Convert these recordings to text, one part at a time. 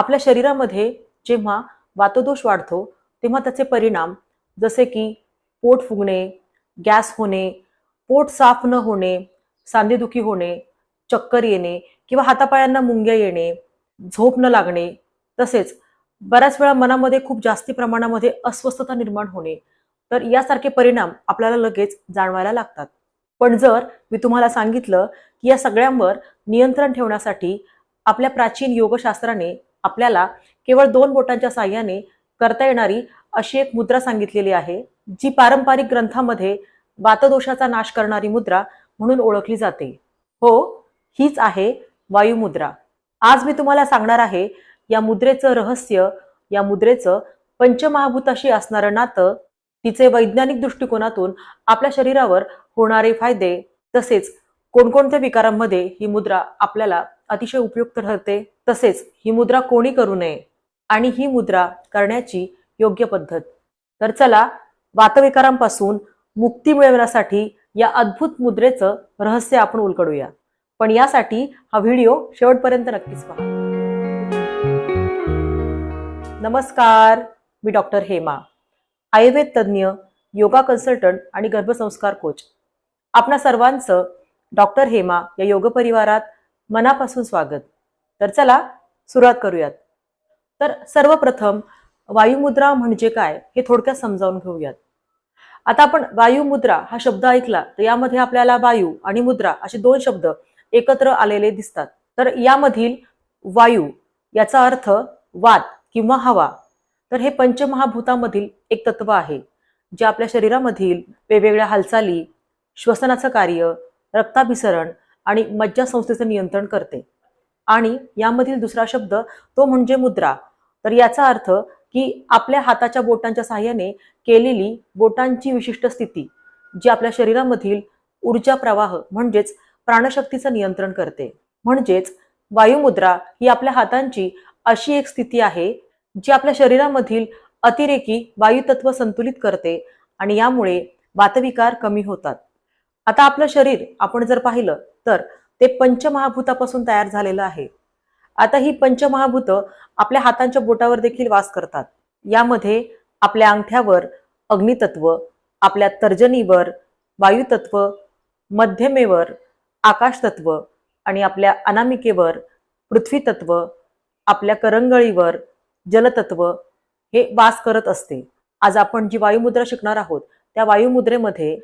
आपल्या शरीरामध्ये जेव्हा वातदोष वाढतो तेव्हा त्याचे परिणाम जसे की पोट फुगणे गॅस होणे पोट साफ न होणे सांधेदुखी होणे चक्कर येणे किंवा हातापायांना मुंग्या येणे झोप न लागणे तसेच बऱ्याच वेळा मनामध्ये खूप जास्ती प्रमाणामध्ये अस्वस्थता निर्माण होणे तर यासारखे परिणाम आपल्याला लगेच जाणवायला लागतात. पण जर मी तुम्हाला सांगितलं की या सगळ्यांवर नियंत्रण ठेवण्यासाठी आपल्या प्राचीन योगशास्त्राने आपल्याला केवळ दोन बोटांच्या साह्याने करता येणारी अशी एक मुद्रा सांगितलेली आहे जी पारंपरिक ग्रंथामध्ये वातदोषाचा नाश करणारी मुद्रा म्हणून ओळखली जाते. हो हीच आहे वायुमुद्रा आज मी तुम्हाला सांगणार आहे या मुद्रेचं रहस्य या मुद्रेचं पंचमहाभूताशी असणारं नातं तिचे वैज्ञानिक दृष्टिकोनातून आपल्या शरीरावर होणारे फायदे तसेच कोणकोणत्या विकारांमध्ये ही मुद्रा आपल्याला अतिशय उपयुक्त ठरते तसेच ही मुद्रा कोणी करू नये आणि ही मुद्रा करण्याची योग्य पद्धत. तर चला वातविकारांपासून मुक्ती मिळवण्यासाठी या अद्भुत मुद्रेचं रहस्य आपण उलगडूया. पण यासाठी हा व्हिडिओ शेवटपर्यंत नक्कीच पहा. नमस्कार मी डॉक्टर हेमा आयुर्वेद तज्ज्ञ योगा कन्सल्टंट आणि गर्भसंस्कार कोच. आपणा सर्वांचं डॉक्टर हेमा या योग परिवारात मनापासून स्वागत. तर चला सुरुवात करूयात. तर सर्वप्रथम वायुमुद्रा म्हणजे काय हे थोडक्यात समजावून घेऊयात. आता आपण वायुमुद्रा हा शब्द ऐकला तर यामध्ये आपल्याला वायू आणि मुद्रा असे दोन शब्द एकत्र आलेले दिसतात. तर यामधील वायू याचा अर्थ वात किंवा हवा. तर हे पंचमहाभूतामधील एक तत्व आहे जे आपल्या शरीरामधील वेगवेगळ्या हालचाली श्वसनाचं कार्य रक्ताभिसरण आणि मज्जासंस्थेचं नियंत्रण करते. आणि यामधील दुसरा शब्द तो म्हणजे मुद्रा. तर याचा अर्थ की आपल्या हाताच्या बोटांच्या साहाय्याने केलेली बोटांची विशिष्ट स्थिती जी आपल्या शरीरामधील ऊर्जा प्रवाह म्हणजेच प्राणशक्तीचं नियंत्रण करते. म्हणजेच वायुमुद्रा ही आपल्या हातांची अशी एक स्थिती आहे जी आपल्या शरीरामधील अतिरेकी वायुतत्व संतुलित करते आणि यामुळे वातविकार कमी होतात. आता आपलं शरीर आपण जर पाहिलं तर ते पंचमहाभूतापासून तयार झालेलं आहे. आता ही पंचमहाभूत आपल्या हातांच्या बोटावर देखील वास करतात. यामध्ये आपल्या अंगठ्यावर अग्नितत्व आपल्या तर्जनीवर वायुतत्व मध्यमेवर आकाशतत्व आणि आपल्या अनामिकेवर पृथ्वीतत्व आपल्या करंगळीवर जलतत्व हे वास करत असते. आज आपण जी वायुमुद्रा शिकणार आहोत त्या वायुमुद्रेमध्ये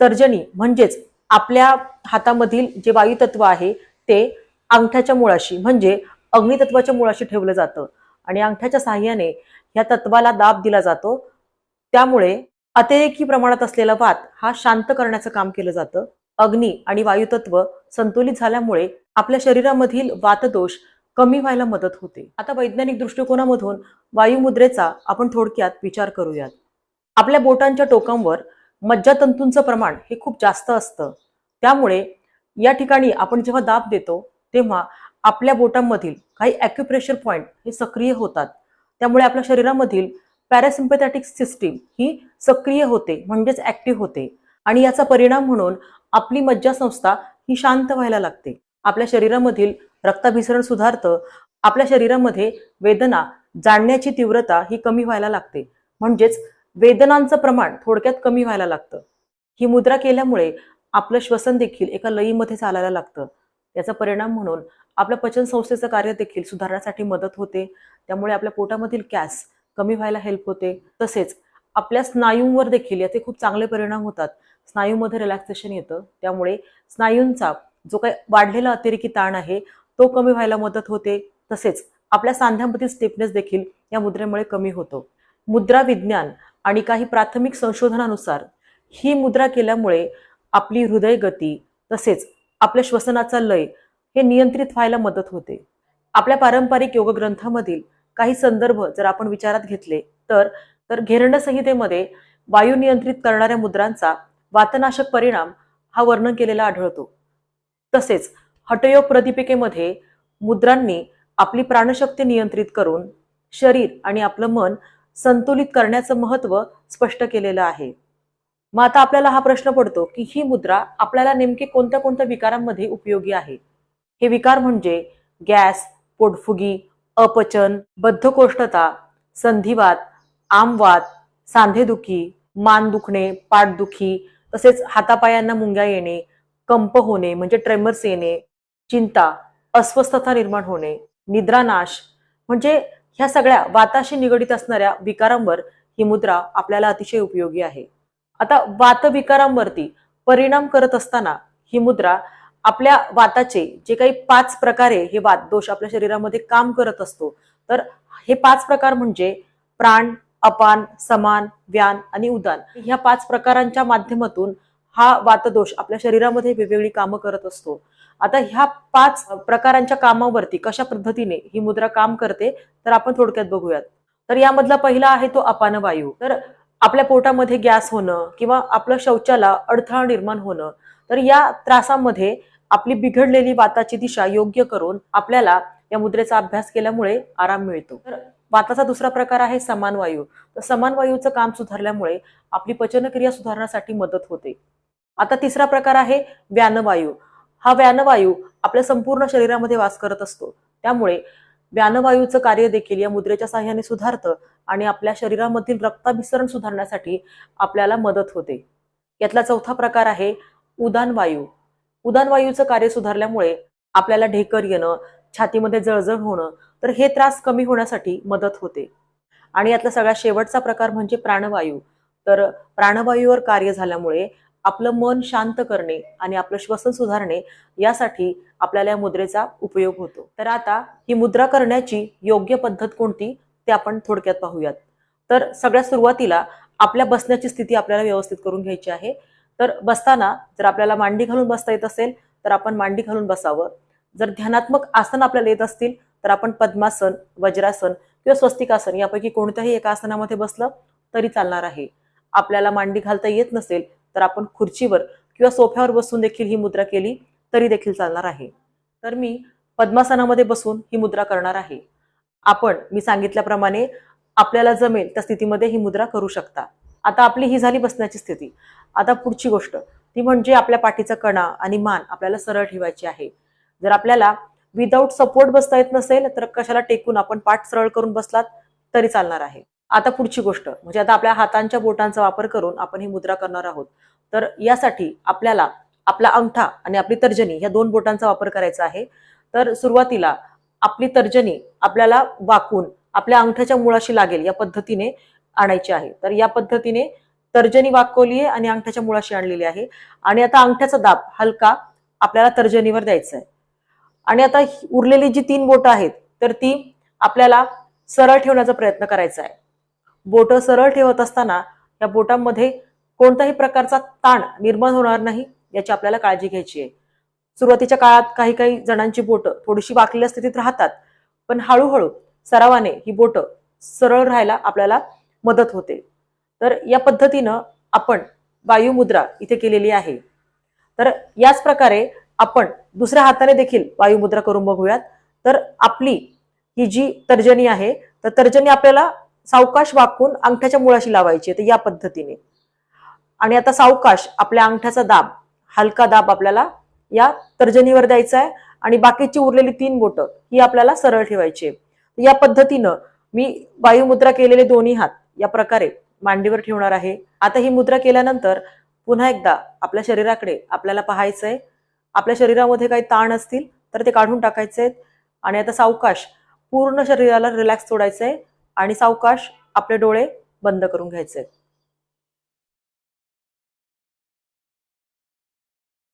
तर्जनी म्हणजेच आपल्या हातामधील जे वायुतत्व आहे ते अंगठ्याच्या मुळाशी म्हणजे अग्नितत्वाच्या मुळाशी ठेवलं जातं. आणि अंगठ्याच्या साहाय्याने ह्या तत्वाला दाब दिला जातो. त्यामुळे अतिरेकी प्रमाणात असलेला वात हा शांत करण्याचं काम केलं जातं. अग्नी आणि वायुतत्व संतुलित झाल्यामुळे आपल्या शरीरामधील वातदोष कमी व्हायला मदत होते. आता वैज्ञानिक दृष्टिकोनामधून वायुमुद्रेचा आपण थोडक्यात विचार करूयात. आपल्या बोटांच्या टोकांवर मज्जातंतूंचं प्रमाण हे खूप जास्त असतं. त्यामुळे या ठिकाणी आपण जेव्हा दाब देतो तेव्हा आपल्या बोटांमधील काही ॲक्युप्रेशर पॉईंट हे सक्रिय होतात. त्यामुळे आपल्या शरीरामधील पॅरासिम्पॅथॅटिक सिस्टीम ही सक्रिय होते म्हणजेच ऍक्टिव्ह होते. आणि याचा परिणाम म्हणून आपली मज्जासंस्था ही शांत व्हायला लागते. आपल्या शरीरामधील रक्ताभिसरण सुधारतं आपल्या शरीरामध्ये वेदना जाणण्याची तीव्रता ही कमी व्हायला लागते. म्हणजेच वेदनांचं प्रमाण थोडक्यात कमी व्हायला लागतं. ही मुद्रा केल्यामुळे आपलं श्वसन देखील एका लयीमध्ये चालायला लागतं. याचा परिणाम म्हणून आपल्या पचन संस्थेचं कार्य देखील सुधारण्यासाठी मदत होते. त्यामुळे आपल्या पोटामधील गॅस कमी व्हायला हेल्प होते. तसेच आपल्या स्नायूंवर देखील याचे खूप चांगले परिणाम होतात. स्नायूमध्ये रिलॅक्सेशन येतं. त्यामुळे स्नायूंचा जो काही वाढलेला अतिरेकी ताण आहे तो कमी व्हायला मदत होते. तसेच आपल्या सांध्यांमधील स्टिफनेस देखील या मुद्रेमुळे कमी होतो. मुद्रा विज्ञान आणि काही प्राथमिक संशोधनानुसार ही मुद्रा केल्यामुळे आपली हृदय गती तसेच आपल्या श्वसनाचा लय हे नियंत्रित व्हायला मदत होते. आपल्या पारंपरिक योग ग्रंथामधील काही संदर्भ जर आपण विचारात घेतले तर तर घेरंड संहितेमध्ये वायू नियंत्रित करणाऱ्या मुद्रांचा वातनाशक परिणाम हा वर्णन केलेला आढळतो. तसेच हटयोग प्रदीपिकेमध्ये मुद्रांनी आपली प्राणशक्ती नियंत्रित करून शरीर आणि आपलं मन संतुलित करण्याचं महत्त्व स्पष्ट केलेलं आहे. मग आता आपल्याला हा प्रश्न पडतो की ही मुद्रा आपल्याला नेमके कोणत्या कोणत्या विकारांमध्ये उपयोगी आहे? हे विकार म्हणजे गॅस पोटफुगी अपचन बद्धकोष्ठता संधिवात आमवात सांधेदुखी मान दुखणे पाठदुखी तसेच हातापायांना मुंग्या येणे कंप होणे म्हणजे ट्रेमर्स येणे चिंता अस्वस्थता निर्माण होणे निद्रानाश म्हणजे ह्या सगळ्या वाताशी निगडित असणाऱ्या विकारांवर ही मुद्रा आपल्याला अतिशय उपयोगी आहे. आता वात विकारांवरती परिणाम करत असताना ही मुद्रा आपल्या वाताचे जे काही पाच प्रकारे हे वात दोष आपल्या शरीरामध्ये काम करत असतो तर हे पाच प्रकार म्हणजे प्राण अपान समान व्यान आणि उदान. ह्या पाच प्रकारांच्या माध्यमातून हा वातदोष आपल्या शरीरामध्ये वेगवेगळी कामं करत असतो. आता ह्या पाच प्रकारांच्या कामावरती कशा पद्धतीने ही मुद्रा काम करते तर आपण थोडक्यात बघूयात. तर यामधला पहिला आहे तो अपान वायू. तर आपल्या पोटामध्ये गॅस होणं किंवा आपलं शौचाला अडथळा निर्माण होणं तर या त्रासामध्ये आपली बिघडलेली वाताची दिशा योग्य करून आपल्याला या मुद्रेचा अभ्यास केल्यामुळे आराम मिळतो. तर वाताचा दुसरा प्रकार आहे समान वायू. तर समान वायूचं काम सुधारल्यामुळे आपली पचनक्रिया सुधारण्यासाठी मदत होते. आता तिसरा प्रकार आहे व्यानवायू. हा व्यानवायू आपल्या संपूर्ण शरीरामध्ये वास करत असतो. त्यामुळे व्यानवायूचं कार्य देखील या मुद्रेच्या साह्याने सुधारतं आणि आपल्या शरीरामधील रक्ताभिसरण सुधारण्यासाठी आपल्याला मदत होते. यातला चौथा प्रकार आहे उदान वायू उदान वायूचं कार्य सुधारल्यामुळे आपल्याला ढेकर येणं छातीमध्ये जळजळ होणं तर हे त्रास कमी होण्यासाठी मदत होते. आणि यातला सगळ्यात शेवटचा प्रकार म्हणजे प्राणवायू. तर प्राणवायूवर कार्य झाल्यामुळे आपलं मन शांत करणे आणि आपलं श्वसन सुधारणे यासाठी आपल्याला या मुद्रेचा उपयोग होतो. तर आता ही मुद्रा करण्याची योग्य पद्धत कोणती? ते आपण थोडक्यात पाहूयात. तर सगळ्यात सुरुवातीला आपल्या बसण्याची स्थिती आपल्याला व्यवस्थित करून घ्यायची आहे. तर बसताना जर आपल्याला मांडी घालून बसता येत असेल तर आपण मांडी घालून बसावं. जर ध्यानात्मक आसन आपल्याला येत असतील तर आपण पद्मासन वज्रासन किंवा स्वस्तिकासन यापैकी कोणत्याही एका आसनामध्ये बसलं तरी चालणार आहे. आपल्याला मांडी घालता येत नसेल तर आपण खुर्चीवर किंवा सोफ्यावर बसून देखील ही मुद्रा केली तरी देखील चालणार आहे. तर मी पद्मासनामध्ये बसून ही मुद्रा करणार आहे. आपण मी सांगितल्याप्रमाणे आपल्याला जमेल त्या स्थितीमध्ये ही मुद्रा करू शकता. आता आपली ही झाली बसण्याची स्थिती. आता पुढची गोष्ट ती म्हणजे आपल्या पाठीचा कणा आणि मान आपल्याला सरळ ठेवायची आहे. जर आपल्याला विदाऊट सपोर्ट बसता येत नसेल तर कशाला टेकून आपण पाठ सरळ करून बसलात तरी चालणार आहे. आता पुढची गोष्ट म्हणजे आता आपल्या हातांच्या बोटांचा वापर करून आपण ही मुद्रा करणार आहोत. तर यासाठी आपल्याला आपला अंगठा आणि आपली तर्जनी या दोन बोटांचा वापर करायचा आहे. तर सुरुवातीला आपली तर्जनी आपल्याला वाकून आपल्या अंगठ्याच्या मुळाशी लागेल या पद्धतीने आणायची आहे. तर या पद्धतीने तर्जनी वाकवली आहे आणि अंगठ्याच्या मुळाशी आणलेली आहे. आणि आता अंगठ्याचा दाब हलका आपल्याला तर्जनीवर द्यायचा आहे आणि आता उरलेली जी तीन बोटं आहेत तर ती आपल्याला सरळ ठेवण्याचा प्रयत्न करायचा आहे. बोटं सरळ ठेवत असताना या बोटांमध्ये कोणत्याही प्रकारचा ताण निर्माण होणार नाही याची आपल्याला काळजी घ्यायची आहे. सुरुवातीच्या काळात काही काही जणांची बोटं थोडीशी वाकलेल्या स्थितीत राहतात पण हळूहळू सरावाने ही बोटं सरळ राहायला आपल्याला मदत होते. तर या पद्धतीनं आपण वायुमुद्रा इथे केलेली आहे. तर याच प्रकारे आपण दुसऱ्या हाताने देखील वायुमुद्रा करून बघूयात. तर आपली ही जी तर्जनी आहे तर तर्जनी आपल्याला सावकाश वाकून अंगठ्याच्या मुळाशी लावायची तर या पद्धतीने. आणि आता सावकाश आपल्या अंगठ्याचा दाब हलका दाब आपल्याला या तर्जनीवर द्यायचा आहे आणि बाकीची उरलेली तीन बोटं ही आपल्याला सरळ ठेवायची आहे. या पद्धतीनं मी वायुमुद्रा केलेले दोन्ही हात या प्रकारे मांडीवर ठेवणार आहे. आता ही मुद्रा केल्यानंतर पुन्हा एकदा आपल्या शरीराकडे आपल्याला पाहायचंय आपल्या शरीरामध्ये काही ताण असतील तर ते काढून टाकायचे आहेत. आणि आता सावकाश पूर्ण शरीराला रिलॅक्स सोडायचंय आणि सावकाश आपले डोळे बंद करून घ्यायचे.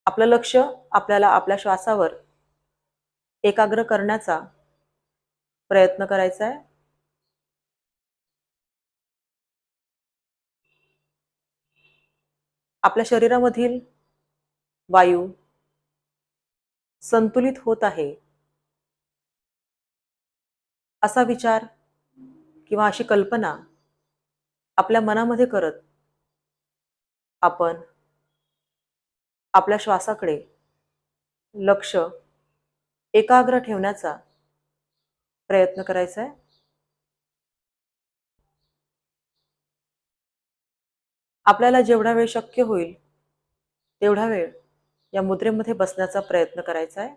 आपलं लक्ष आपल्याला आपल्या श्वासावर एकाग्र करण्याचा प्रयत्न करायचा आहे. आपल्या शरीरामधील वायू संतुलित होत आहे. असा विचार किंवा अशी कल्पना आपल्या मनामध्ये करत आपण आपल्या श्वासाकडे लक्ष एकाग्र ठेवण्याचा प्रयत्न करायचा आहे आपल्याला जेवढा वेळ शक्य होईल तेवढा वेळ या मुद्रेमध्ये बसण्याचा प्रयत्न करायचा आहे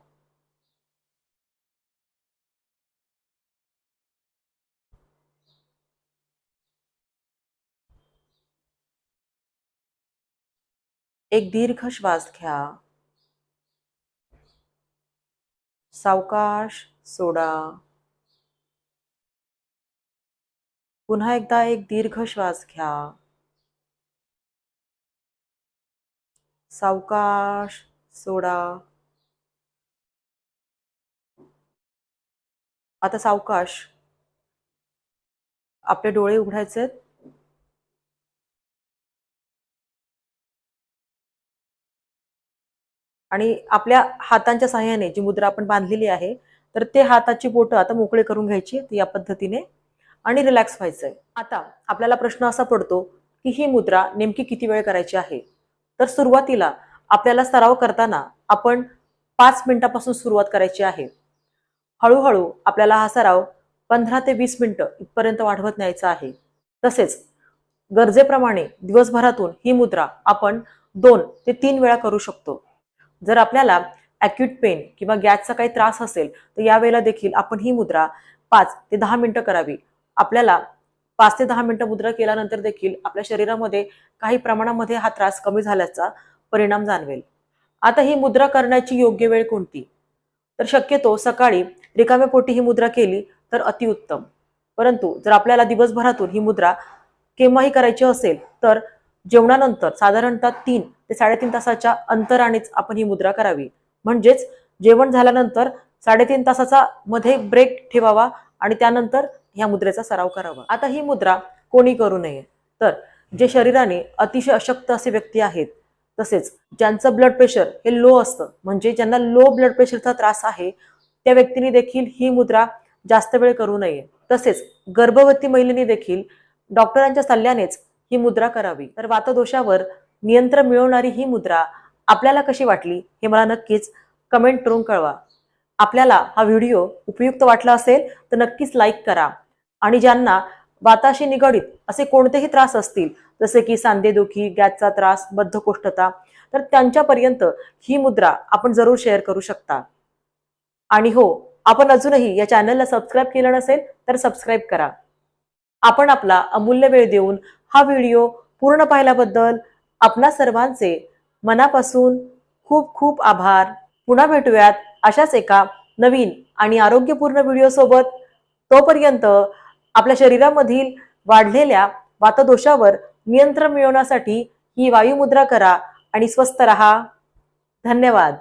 एक दीर्घ श्वास घ्या. सावकाश सोडा. पुन्हा एकदा एक दीर्घ श्वास घ्या. सावकाश सोडा. आता सावकाश. आपले डोळे उघडायचे आहेत आणि आपल्या हातांच्या सहाय्याने जी मुद्रा आपण बांधलेली आहे तर ते हाताची बोटं आता मोकळे करून घ्यायची या पद्धतीने आणि रिलॅक्स व्हायचंय. आता आपल्याला प्रश्न असा पडतो की ही मुद्रा नेमकी किती वेळ करायची आहे? तर सुरुवातीला आपल्याला सराव करताना आपण पाच मिनिटापासून सुरुवात करायची आहे. हळूहळू आपल्याला हा सराव पंधरा ते वीस मिनिटं इथपर्यंत वाढवत न्यायचा आहे. तसेच गरजेप्रमाणे दिवसभरातून ही मुद्रा आपण दोन ते तीन वेळा करू शकतो. जर आपल्याला अॅक्यूट पेन किंवा गॅसचा काही त्रास असेल तर यावेळेला देखील आपण ही मुद्रा पाच ते दहा मिनिटं करावी. आपल्याला पाच ते दहा मिनिटं मुद्रा केल्यानंतर देखील आपल्या शरीरामध्ये काही प्रमाणामध्ये हा त्रास कमी झाल्याचा परिणाम जाणवेल. आता ही मुद्रा करण्याची योग्य वेळ कोणती? तर शक्यतो सकाळी रिकाम्या पोटी ही मुद्रा केली तर अतिउत्तम परंतु जर आपल्याला दिवसभरातून ही मुद्रा केव्हाही करायची असेल तर जेवणानंतर साधारणतः तीन ते साडेतीन तासाच्या अंतरानेच आपण ही मुद्रा करावी. म्हणजेच जेवण झाल्यानंतर साडेतीन तासाचा मध्ये ब्रेक ठेवावा आणि त्यानंतर ह्या मुद्रेचा सराव करावा. आता ही मुद्रा कोणी करू नये? तर जे शरीराने अतिशय अशक्त असे व्यक्ती आहेत तसेच ज्यांचं ब्लड प्रेशर हे लो असतं म्हणजे ज्यांना लो ब्लड प्रेशरचा त्रास आहे त्या व्यक्तींनी देखील ही मुद्रा जास्त वेळ करू नये. तसेच गर्भवती महिलेने देखील डॉक्टरांच्या सल्ल्यानेच ही मुद्रा करावी. तर वातदोषावर नियंत्रण मिळवणारी ही मुद्रा आपल्याला कशी वाटली हे मला नक्कीच कमेंट करून कळवा. आपल्याला हा व्हिडिओ उपयुक्त वाटला असेल तर नक्कीच लाईक करा. आणि ज्यांना वाताशी निगडित असे कोणतेही त्रास असतील जसे की सांधेदुखी गॅसचा त्रास बद्धकोष्ठता तर त्यांच्यापर्यंत ही मुद्रा आपण जरूर शेअर करू शकता. आणि हो आपण अजूनही या चॅनलला सबस्क्राईब केलं नसेल तर सबस्क्राईब करा. आपण आपला अमूल्य वेळ देऊन हा व्हिडिओ पूर्ण पाहिल्याबद्दल आपणा सर्वांचे मनापासून खूप खूप आभार. पुन्हा भेटूयात अशाच एका नवीन आणि आरोग्यपूर्ण व्हिडिओ सोबत. तोपर्यंत आपल्या शरीरामधील वाढलेल्या वातदोषावर नियंत्रण मिळवण्यासाठी ही वायुमुद्रा करा आणि स्वस्थ रहा. धन्यवाद.